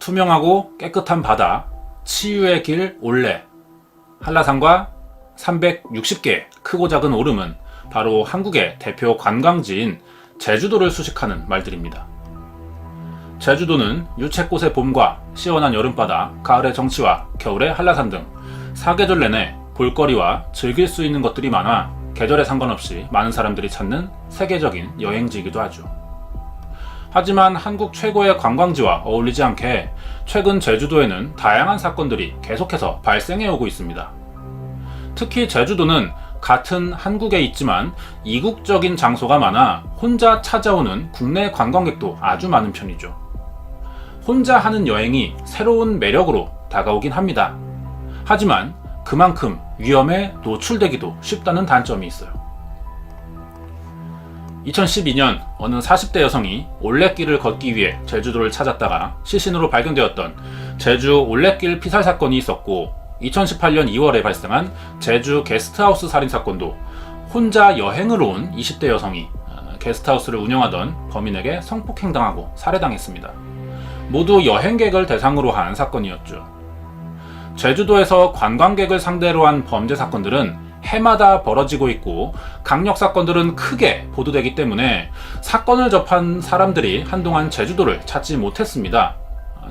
투명하고 깨끗한 바다, 치유의 길 올레, 한라산과 360개 크고 작은 오름은 바로 한국의 대표 관광지인 제주도를 수식하는 말들입니다. 제주도는 유채꽃의 봄과 시원한 여름바다, 가을의 정취와 겨울의 한라산 등 사계절 내내 볼거리와 즐길 수 있는 것들이 많아 계절에 상관없이 많은 사람들이 찾는 세계적인 여행지이기도 하죠. 하지만 한국 최고의 관광지와 어울리지 않게 최근 제주도에는 다양한 사건들이 계속해서 발생해 오고 있습니다. 특히 제주도는 같은 한국에 있지만 이국적인 장소가 많아 혼자 찾아오는 국내 관광객도 아주 많은 편이죠. 혼자 하는 여행이 새로운 매력으로 다가오긴 합니다. 하지만 그만큼 위험에 노출되기도 쉽다는 단점이 있어요. 2012년 어느 40대 여성이 올레길을 걷기 위해 제주도를 찾았다가 시신으로 발견되었던 제주 올레길 피살 사건이 있었고 2018년 2월에 발생한 제주 게스트하우스 살인 사건도 혼자 여행을 온 20대 여성이 어, 게스트하우스를 운영하던 범인에게 성폭행당하고 살해당했습니다. 모두 여행객을 대상으로 한 사건이었죠. 제주도에서 관광객을 상대로 한 범죄 사건들은 해마다 벌어지고 있고 강력 사건들은 크게 보도되기 때문에 사건을 접한 사람들이 한동안 제주도를 찾지 못했습니다.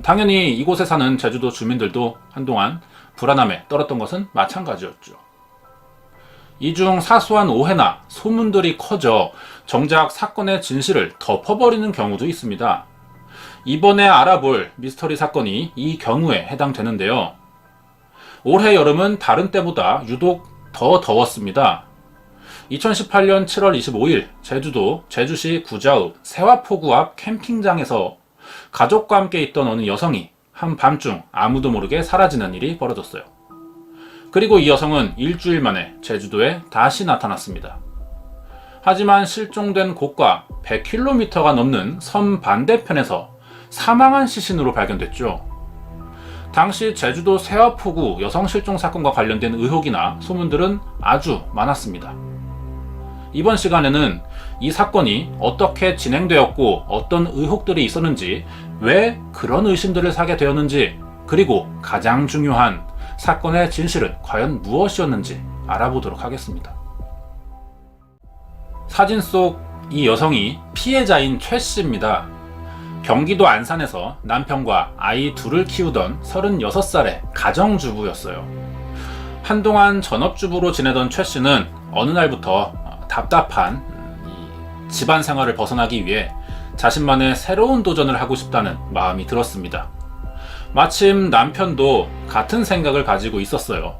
당연히 이곳에 사는 제주도 주민들도 한동안 불안함에 떨었던 것은 마찬가지였죠. 이 중 사소한 오해나 소문들이 커져 정작 사건의 진실을 덮어버리는 경우도 있습니다. 이번에 알아볼 미스터리 사건이 이 경우에 해당되는데요. 올해 여름은 다른 때보다 유독 더 더웠습니다. 2018년 7월 25일 제주도 제주시 구자읍 세화포구 앞 캠핑장에서 가족과 함께 있던 어느 여성이 한밤중 아무도 모르게 사라지는 일이 벌어졌어요. 그리고 이 여성은 일주일 만에 제주도에 다시 나타났습니다. 하지만 실종된 곳과 100km가 넘는 섬 반대편에서 사망한 시신으로 발견됐죠. 당시 제주도 세화포구 여성 실종 사건과 관련된 의혹이나 소문들은 아주 많았습니다. 이번 시간에는 이 사건이 어떻게 진행되었고 어떤 의혹들이 있었는지 왜 그런 의심들을 사게 되었는지 그리고 가장 중요한 사건의 진실은 과연 무엇이었는지 알아보도록 하겠습니다. 사진 속 이 여성이 피해자인 최 씨입니다. 경기도 안산에서 남편과 아이 둘을 키우던 36살의 가정주부였어요. 한동안 전업주부로 지내던 최 씨는 어느 날부터 답답한 이 집안 생활을 벗어나기 위해 자신만의 새로운 도전을 하고 싶다는 마음이 들었습니다. 마침 남편도 같은 생각을 가지고 있었어요.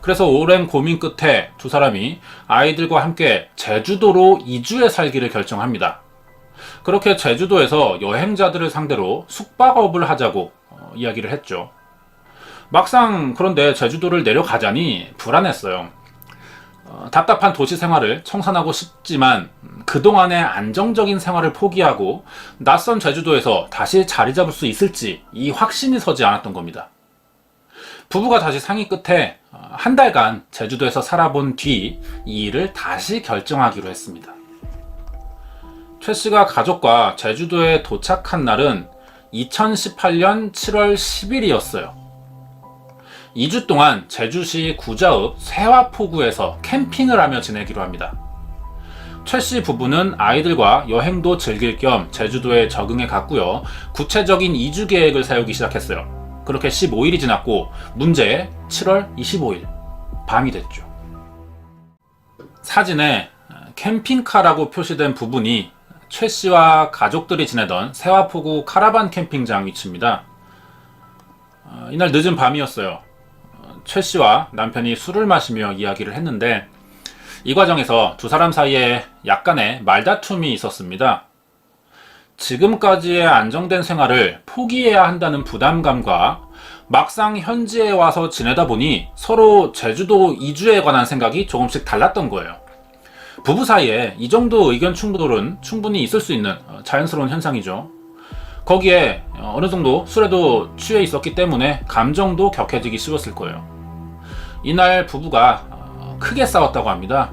그래서 오랜 고민 끝에 두 사람이 아이들과 함께 제주도로 이주해 살기를 결정합니다. 그렇게 제주도에서 여행자들을 상대로 숙박업을 하자고 어, 이야기를 했죠. 막상 그런데 제주도를 내려가자니 불안했어요. 어, 답답한 도시 생활을 청산하고 싶지만 그동안의 안정적인 생활을 포기하고 낯선 제주도에서 다시 자리 잡을 수 있을지 이 확신이 서지 않았던 겁니다. 부부가 다시 상의 끝에 어, 한 달간 제주도에서 살아본 뒤 이 일을 다시 결정하기로 했습니다. 최 씨가 가족과 제주도에 도착한 날은 2018년 7월 10일이었어요. 2주 동안 제주시 구자읍 세화포구에서 캠핑을 하며 지내기로 합니다. 최씨 부부는 아이들과 여행도 즐길 겸 제주도에 적응해 갔고요. 구체적인 이주 계획을 세우기 시작했어요. 그렇게 15일이 지났고 문제 7월 25일 밤이 됐죠. 사진에 캠핑카라고 표시된 부분이 최 씨와 가족들이 지내던 세화포구 카라반 캠핑장 위치입니다. 어, 이날 늦은 밤이었어요. 어, 최 씨와 남편이 술을 마시며 이야기를 했는데 이 과정에서 두 사람 사이에 약간의 말다툼이 있었습니다. 지금까지의 안정된 생활을 포기해야 한다는 부담감과 막상 현지에 와서 지내다 보니 서로 제주도 이주에 관한 생각이 조금씩 달랐던 거예요. 부부 사이에 이 정도 의견 충돌은 충분히 있을 수 있는 어, 자연스러운 현상이죠. 거기에 어, 어느 정도 술에도 취해 있었기 때문에 감정도 격해지기 쉬웠을 거예요. 이날 부부가 어, 크게 싸웠다고 합니다.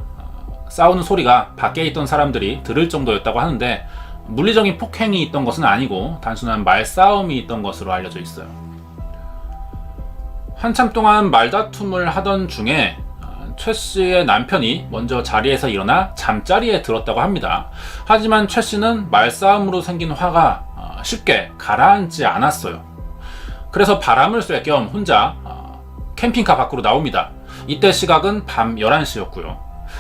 싸우는 소리가 밖에 있던 사람들이 들을 정도였다고 하는데 물리적인 폭행이 있던 것은 아니고 단순한 말싸움이 있던 것으로 알려져 있어요. 한참 동안 말다툼을 하던 중에 어, 최 씨의 남편이 먼저 자리에서 일어나 잠자리에 들었다고 합니다. 하지만 최 씨는 말싸움으로 생긴 화가 어, 쉽게 가라앉지 않았어요. 그래서 바람을 쐴 겸 혼자 어, 캠핑카 밖으로 나옵니다. 이때 시각은 밤 11시였고요.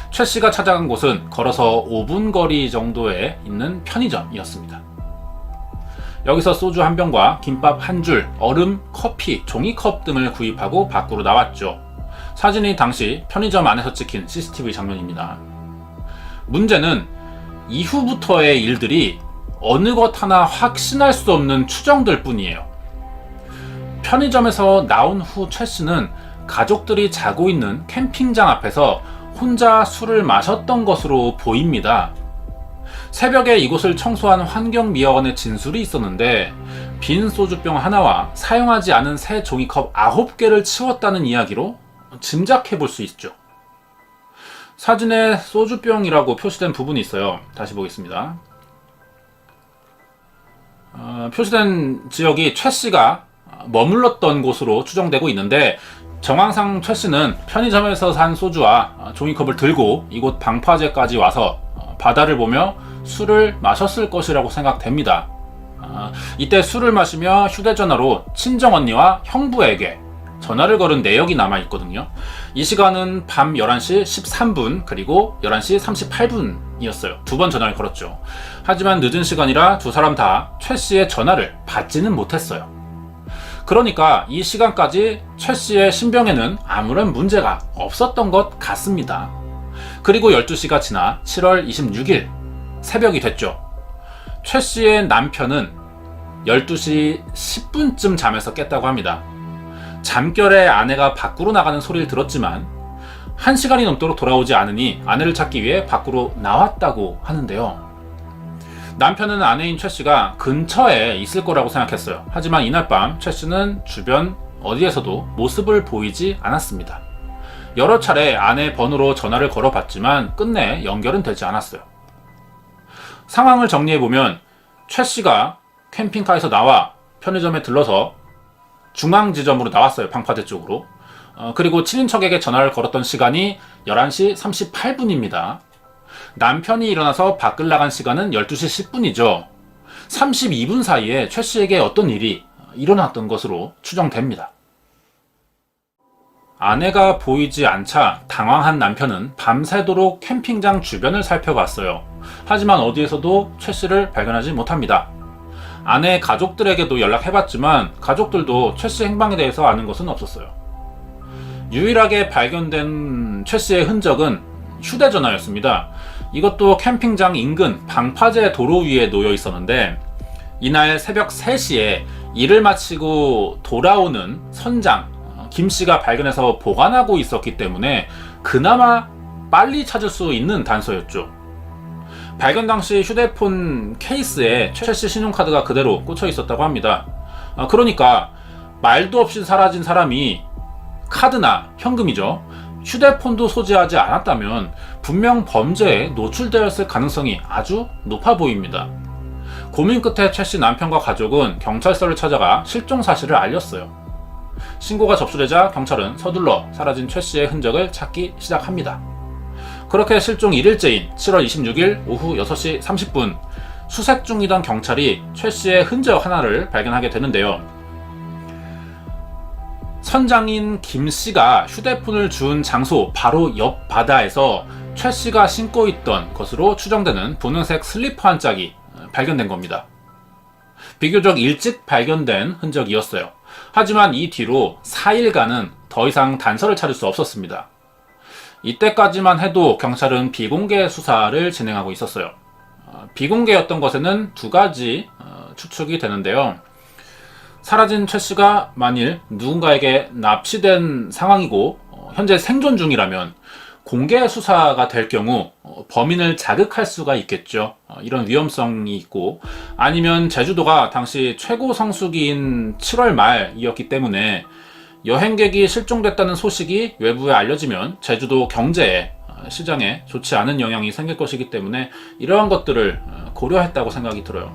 최 씨가 찾아간 곳은 걸어서 5분 거리 정도에 있는 편의점이었습니다. 여기서 소주 한 병과 김밥 한 줄, 얼음, 커피, 종이컵 등을 구입하고 밖으로 나왔죠. 사진이 당시 편의점 안에서 찍힌 CCTV 장면입니다. 문제는 이후부터의 일들이 어느 것 하나 확신할 수 없는 추정들 뿐이에요. 편의점에서 나온 후 최 씨는 가족들이 자고 있는 캠핑장 앞에서 혼자 술을 마셨던 것으로 보입니다. 새벽에 이곳을 청소한 환경미화원의 진술이 있었는데 빈 소주병 하나와 사용하지 않은 새 종이컵 9개를 치웠다는 이야기로 짐작해 볼 수 있죠. 사진에 소주병이라고 표시된 부분이 있어요. 다시 보겠습니다. 어, 표시된 지역이 최 씨가 머물렀던 곳으로 추정되고 있는데 정황상 최 씨는 편의점에서 산 소주와 종이컵을 들고 이곳 방파제까지 와서 어, 바다를 보며 술을 마셨을 것이라고 생각됩니다. 아, 이때 술을 마시며 휴대전화로 친정 언니와 형부에게 전화를 걸은 내역이 남아 있거든요. 이 시간은 밤 11시 13분 그리고 11시 38분이었어요. 두 번 전화를 걸었죠. 하지만 늦은 시간이라 두 사람 다 최 씨의 전화를 받지는 못했어요. 그러니까 이 시간까지 최 씨의 신병에는 아무런 문제가 없었던 것 같습니다. 그리고 12시가 지나 7월 26일 새벽이 됐죠. 최 씨의 남편은 12시 10분쯤 잠에서 깼다고 합니다. 잠결에 아내가 밖으로 나가는 소리를 들었지만 1시간이 넘도록 돌아오지 않으니 아내를 찾기 위해 밖으로 나왔다고 하는데요. 남편은 아내인 최 씨가 근처에 있을 거라고 생각했어요. 하지만 이날 밤 최 씨는 주변 어디에서도 모습을 보이지 않았습니다. 여러 차례 아내 번호로 전화를 걸어봤지만 끝내 연결은 되지 않았어요. 상황을 정리해보면 최 씨가 캠핑카에서 나와 편의점에 들러서 중앙 지점으로 나왔어요. 방파제 쪽으로. 어, 그리고 친인척에게 전화를 걸었던 시간이 11시 38분입니다. 남편이 일어나서 밖을 나간 시간은 12시 10분이죠. 32분 사이에 최 씨에게 어떤 일이 일어났던 것으로 추정됩니다. 아내가 보이지 않자 당황한 남편은 밤새도록 캠핑장 주변을 살펴봤어요. 하지만 어디에서도 최 씨를 발견하지 못합니다. 아내 가족들에게도 연락해봤지만 가족들도 최씨 행방에 대해서 아는 것은 없었어요. 유일하게 발견된 최 씨의 흔적은 휴대전화였습니다. 이것도 캠핑장 인근 방파제 도로 위에 놓여 있었는데 이날 새벽 3시에 일을 마치고 돌아오는 선장 어, 김 씨가 발견해서 보관하고 있었기 때문에 그나마 빨리 찾을 수 있는 단서였죠. 발견 당시 휴대폰 케이스에 최씨 신용카드가 그대로 꽂혀 있었다고 합니다. 어, 그러니까 말도 없이 사라진 사람이 카드나 현금이죠. 휴대폰도 소지하지 않았다면 분명 범죄에 노출되었을 가능성이 아주 높아 보입니다. 고민 끝에 최 씨 남편과 가족은 경찰서를 찾아가 실종 사실을 알렸어요. 신고가 접수되자 경찰은 서둘러 사라진 최 씨의 흔적을 찾기 시작합니다. 그렇게 실종 1일째인 7월 26일 오후 6시 30분 수색 중이던 경찰이 최 씨의 흔적 하나를 발견하게 되는데요. 선장인 김 씨가 휴대폰을 준 장소 바로 옆 바다에서 최 씨가 신고 있던 것으로 추정되는 분홍색 슬리퍼 한 짝이 발견된 겁니다. 비교적 일찍 발견된 흔적이었어요. 하지만 이 뒤로 4일간은 더 이상 단서를 찾을 수 없었습니다. 이때까지만 해도 경찰은 비공개 수사를 진행하고 있었어요. 어, 비공개였던 것에는 두 가지 어, 추측이 되는데요. 사라진 최 씨가 만일 누군가에게 납치된 상황이고 어, 현재 생존 중이라면 공개 수사가 될 경우 어, 범인을 자극할 수가 있겠죠. 어, 이런 위험성이 있고 아니면 제주도가 당시 최고 성수기인 7월 말이었기 때문에 여행객이 실종됐다는 소식이 외부에 알려지면 제주도 경제에 시장에 좋지 않은 영향이 생길 것이기 때문에 이러한 것들을 어, 고려했다고 생각이 들어요.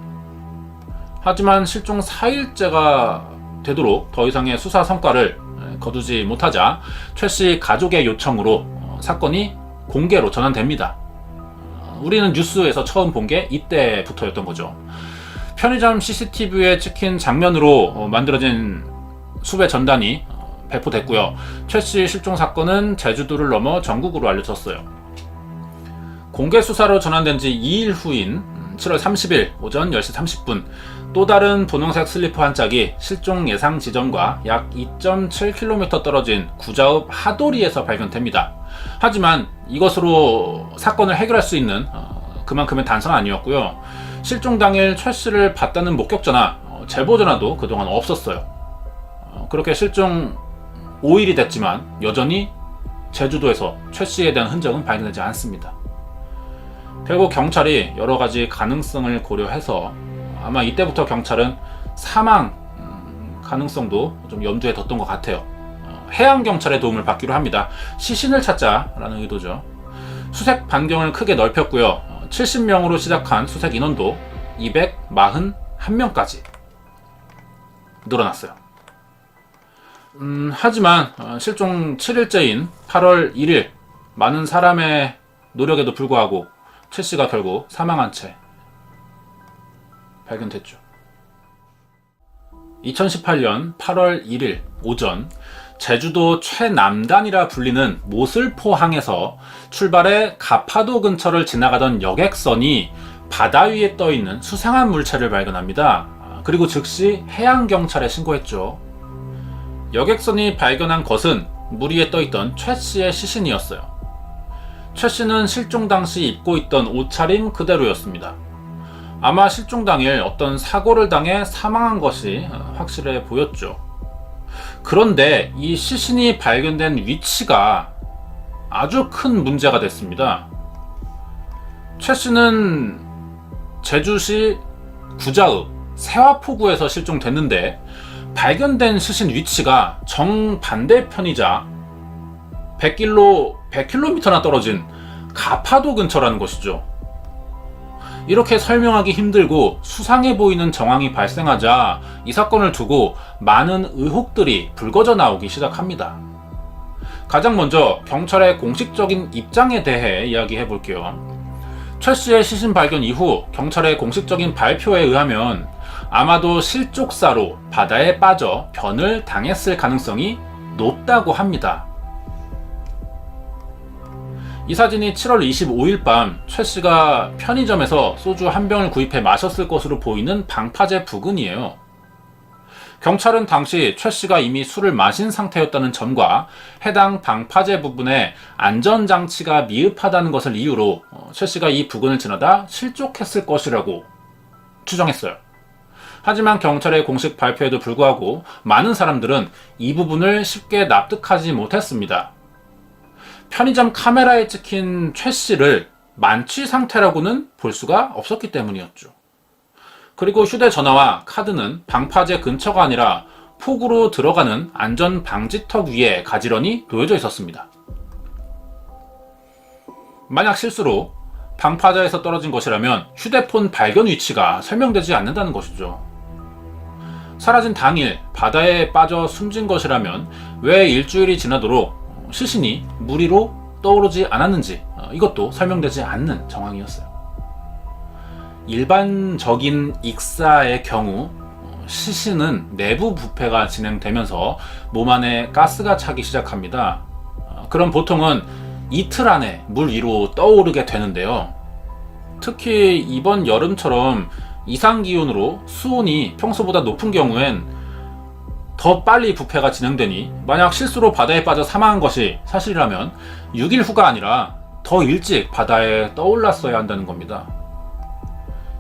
하지만 실종 4일째가 되도록 더 이상의 수사 성과를 에, 거두지 못하자 최 씨 가족의 요청으로 어, 사건이 공개로 전환됩니다. 어, 우리는 뉴스에서 처음 본 게 이때부터였던 거죠. 편의점 CCTV에 찍힌 장면으로 어, 만들어진 수배 전단이 어, 배포됐고요. 최씨 실종 사건은 제주도를 넘어 전국으로 알려졌어요. 공개 수사로 전환된 지 2일 후인 7월 30일 오전 10시 30분 또 다른 분홍색 슬리퍼 한 짝이 실종 예상 지점과 약 2.7km 떨어진 구자읍 하도리에서 발견됩니다. 하지만 이것으로 사건을 해결할 수 있는 어, 그만큼의 단서는 아니었고요. 실종 당일 최 씨를 봤다는 목격자나 어, 제보 전화도 그동안 없었어요. 어, 그렇게 실종 5일이 됐지만 여전히 제주도에서 최 씨에 대한 흔적은 발견되지 않습니다. 결국 경찰이 여러 가지 가능성을 고려해서 아마 이때부터 경찰은 사망 음, 가능성도 좀 염두에 뒀던 것 같아요. 어, 해양 경찰의 도움을 받기로 합니다. 시신을 찾자라는 의도죠. 수색 반경을 크게 넓혔고요. 어, 70명으로 시작한 수색 인원도 241명까지 늘어났어요. 음, 하지만 어, 실종 7일째인 8월 1일 많은 사람의 노력에도 불구하고 최 씨가 결국 사망한 채 발견됐죠. 2018년 8월 1일 오전 제주도 최남단이라 불리는 모슬포항에서 출발해 가파도 근처를 지나가던 여객선이 바다 위에 떠 있는 수상한 물체를 발견합니다. 아, 그리고 즉시 해양 경찰에 신고했죠. 여객선이 발견한 것은 물 위에 떠 있던 최 씨의 시신이었어요. 최 씨는 실종 당시 입고 있던 옷차림 그대로였습니다. 아마 실종 당일 어떤 사고를 당해 사망한 것이 확실해 보였죠. 그런데 이 시신이 발견된 위치가 아주 큰 문제가 됐습니다. 최 씨는 제주시 구자읍 세화포구에서 실종됐는데 발견된 시신 위치가 정반대편이자 100km, 100km나 떨어진 가파도 근처라는 것이죠. 이렇게 설명하기 힘들고 수상해 보이는 정황이 발생하자 이 사건을 두고 많은 의혹들이 불거져 나오기 시작합니다. 가장 먼저 경찰의 공식적인 입장에 대해 이야기해 볼게요. 최 씨의 시신 발견 이후 경찰의 공식적인 발표에 의하면 아마도 실족사로 바다에 빠져 변을 당했을 가능성이 높다고 합니다. 이 사진이 7월 25일 밤 최 씨가 편의점에서 소주 한 병을 구입해 마셨을 것으로 보이는 방파제 부근이에요. 경찰은 당시 최 씨가 이미 술을 마신 상태였다는 점과 해당 방파제 부분에 안전장치가 미흡하다는 것을 이유로 어, 최 씨가 이 부근을 지나다 실족했을 것이라고 추정했어요. 하지만 경찰의 공식 발표에도 불구하고 많은 사람들은 이 부분을 쉽게 납득하지 못했습니다. 편의점 카메라에 찍힌 최 씨를 만취 상태라고는 볼 수가 없었기 때문이었죠. 그리고 휴대전화와 카드는 방파제 근처가 아니라 폭으로 들어가는 안전 방지턱 위에 가지런히 놓여져 있었습니다. 만약 실수로 방파제에서 떨어진 것이라면 휴대폰 발견 위치가 설명되지 않는다는 것이죠. 사라진 당일 바다에 빠져 숨진 것이라면 왜 일주일이 지나도록 시신이 물 위로 떠오르지 않았는지 어, 이것도 설명되지 않는 정황이었어요. 일반적인 익사의 경우 어, 시신은 내부 부패가 진행되면서 몸 안에 가스가 차기 시작합니다. 어, 그럼 보통은 이틀 안에 물 위로 떠오르게 되는데요. 특히 이번 여름처럼 이상 기온으로 수온이 평소보다 높은 경우엔 더 빨리 부패가 진행되니 만약 실수로 바다에 빠져 사망한 것이 사실이라면 6일 후가 아니라 더 일찍 바다에 떠올랐어야 한다는 겁니다.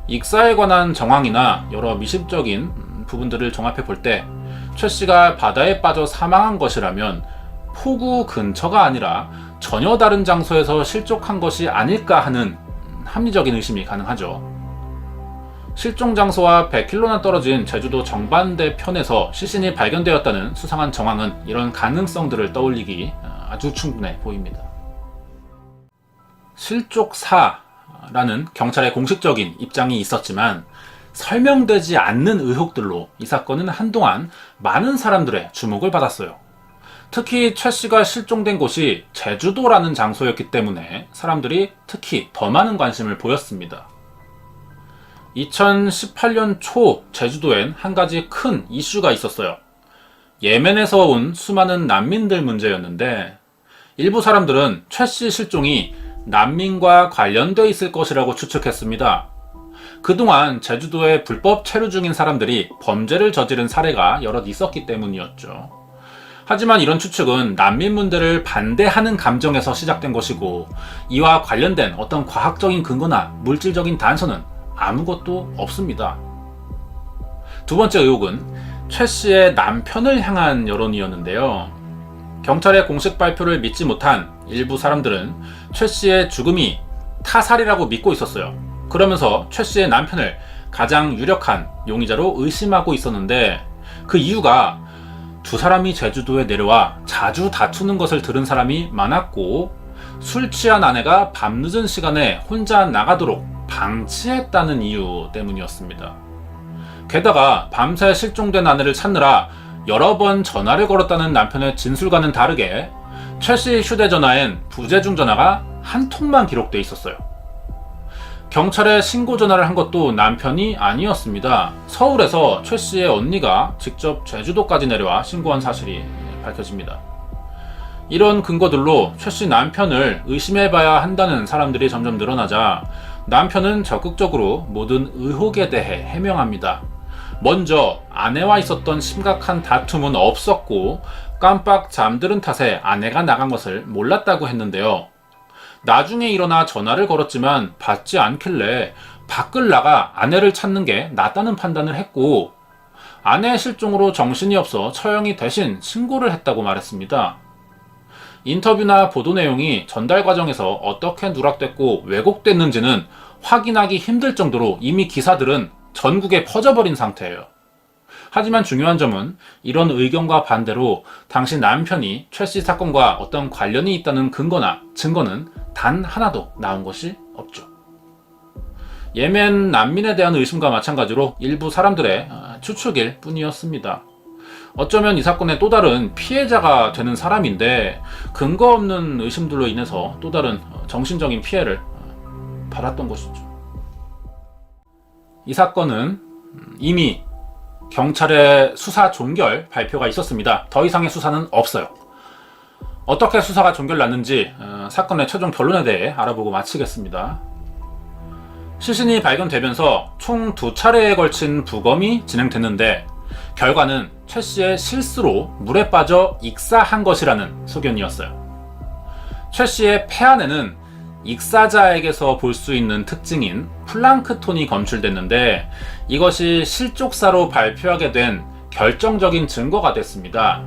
익사에 관한 정황이나 여러 미심적인 부분들을 종합해 볼 때 최 씨가 바다에 빠져 사망한 것이라면 포구 근처가 아니라 전혀 다른 장소에서 실족한 것이 아닐까 하는 합리적인 의심이 가능하죠. 실종 장소와 100km나 떨어진 제주도 정반대 편에서 시신이 발견되었다는 수상한 정황은 이런 가능성들을 떠올리기 아주 충분해 보입니다. 실족사라는 경찰의 공식적인 입장이 있었지만 설명되지 않는 의혹들로 이 사건은 한동안 많은 사람들의 주목을 받았어요. 특히 최 씨가 실종된 곳이 제주도라는 장소였기 때문에 사람들이 특히 더 많은 관심을 보였습니다. 2018년 초 제주도엔 한 가지 큰 이슈가 있었어요. 예멘에서 온 수많은 난민들 문제였는데 일부 사람들은 최 씨 실종이 난민과 관련돼 있을 것이라고 추측했습니다. 그동안 제주도에 불법 체류 중인 사람들이 범죄를 저지른 사례가 여럿 있었기 때문이었죠. 하지만 이런 추측은 난민 문제를 반대하는 감정에서 시작된 것이고 이와 관련된 어떤 과학적인 근거나 물질적인 단서는 아무것도 없습니다. 두 번째 의혹은 최 씨의 남편을 향한 여론이었는데요. 경찰의 공식 발표를 믿지 못한 일부 사람들은 최 씨의 죽음이 타살이라고 믿고 있었어요. 그러면서 최 씨의 남편을 가장 유력한 용의자로 의심하고 있었는데 그 이유가 두 사람이 제주도에 내려와 자주 다투는 것을 들은 사람이 많았고 술 취한 아내가 밤늦은 시간에 혼자 나가도록 방치했다는 이유 때문이었습니다. 게다가 밤새 실종된 아내를 찾느라 여러 번 전화를 걸었다는 남편의 진술과는 다르게 최 씨 휴대전화엔 부재중 전화가 한 통만 기록돼 있었어요. 경찰에 신고 전화를 한 것도 남편이 아니었습니다. 서울에서 최 씨의 언니가 직접 제주도까지 내려와 신고한 사실이 밝혀집니다. 이런 근거들로 최 씨 남편을 의심해봐야 한다는 사람들이 점점 늘어나자 남편은 적극적으로 모든 의혹에 대해 해명합니다. 먼저 아내와 있었던 심각한 다툼은 없었고 깜빡 잠들은 탓에 아내가 나간 것을 몰랐다고 했는데요. 나중에 일어나 전화를 걸었지만 받지 않길래 밖을 나가 아내를 찾는 게 낫다는 판단을 했고 아내 실종으로 정신이 없어 처형이 대신 신고를 했다고 말했습니다. 인터뷰나 보도 내용이 전달 과정에서 어떻게 누락됐고 왜곡됐는지는 확인하기 힘들 정도로 이미 기사들은 전국에 퍼져버린 상태예요. 하지만 중요한 점은 이런 의견과 반대로 당시 남편이 최 씨 사건과 어떤 관련이 있다는 근거나 증거는 단 하나도 나온 것이 없죠. 예멘 난민에 대한 의심과 마찬가지로 일부 사람들의 아, 추측일 뿐이었습니다. 어쩌면 이 사건의 또 다른 피해자가 되는 사람인데 근거 없는 의심들로 인해서 또 다른 어, 정신적인 피해를 어, 받았던 것이죠. 이 사건은 이미 경찰의 수사 종결 발표가 있었습니다. 더 이상의 수사는 없어요. 어떻게 수사가 종결났는지 어, 사건의 최종 결론에 대해 알아보고 마치겠습니다. 시신이 발견되면서 총 두 차례에 걸친 부검이 진행됐는데 결과는 최 씨의 실수로 물에 빠져 익사한 것이라는 소견이었어요. 최 씨의 폐 안에는 익사자에게서 볼 수 있는 특징인 플랑크톤이 검출됐는데 이것이 실족사로 발표하게 된 결정적인 증거가 됐습니다.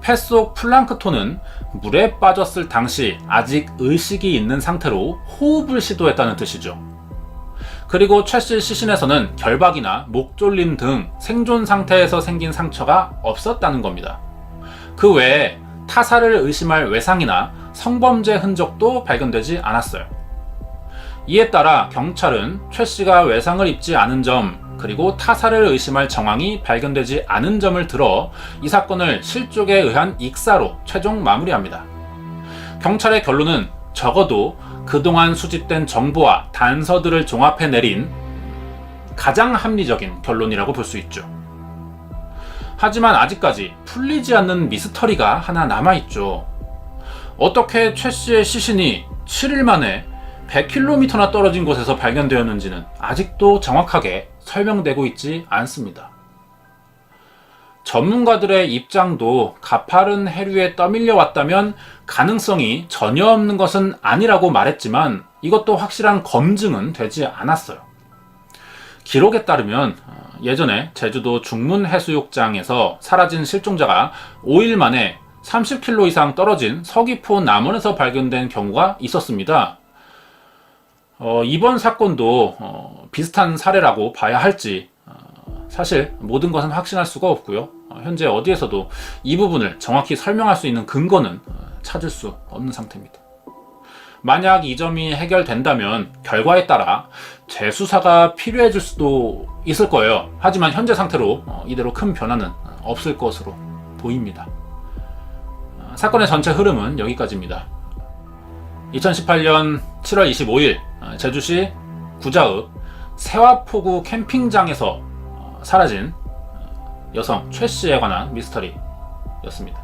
폐 속 플랑크톤은 물에 빠졌을 당시 아직 의식이 있는 상태로 호흡을 시도했다는 뜻이죠. 그리고 최씨 시신에서는 결박이나 목 졸림 등 생존 상태에서 생긴 상처가 없었다는 겁니다. 그 외에 타살을 의심할 외상이나 성범죄 흔적도 발견되지 않았어요. 이에 따라 경찰은 최 씨가 외상을 입지 않은 점, 그리고 타살을 의심할 정황이 발견되지 않은 점을 들어 이 사건을 실족에 의한 익사로 최종 마무리합니다. 경찰의 결론은 적어도 그동안 수집된 정보와 단서들을 종합해 내린 가장 합리적인 결론이라고 볼 수 있죠. 하지만 아직까지 풀리지 않는 미스터리가 하나 남아있죠. 어떻게 최 씨의 시신이 7일 만에 100km나 떨어진 곳에서 발견되었는지는 아직도 정확하게 설명되고 있지 않습니다. 전문가들의 입장도 가파른 해류에 떠밀려 왔다면 가능성이 전혀 없는 것은 아니라고 말했지만 이것도 확실한 검증은 되지 않았어요. 기록에 따르면 어, 예전에 제주도 중문 해수욕장에서 사라진 실종자가 5일 만에 30km 이상 떨어진 서귀포 남원에서 발견된 경우가 있었습니다. 어, 이번 사건도 어, 비슷한 사례라고 봐야 할지 어, 사실 모든 것은 확신할 수가 없고요. 어, 현재 어디에서도 이 부분을 정확히 설명할 수 있는 근거는 어, 찾을 수 없는 상태입니다. 만약 이 점이 해결된다면 결과에 따라 재수사가 필요해질 수도 있을 거예요. 하지만 현재 상태로 어, 이대로 큰 변화는 없을 것으로 보입니다. 어, 사건의 전체 흐름은 여기까지입니다. 2018년 7월 25일 어, 제주시 구자읍 세화포구 캠핑장에서 어, 사라진 어, 여성 최 씨에 관한 미스터리였습니다.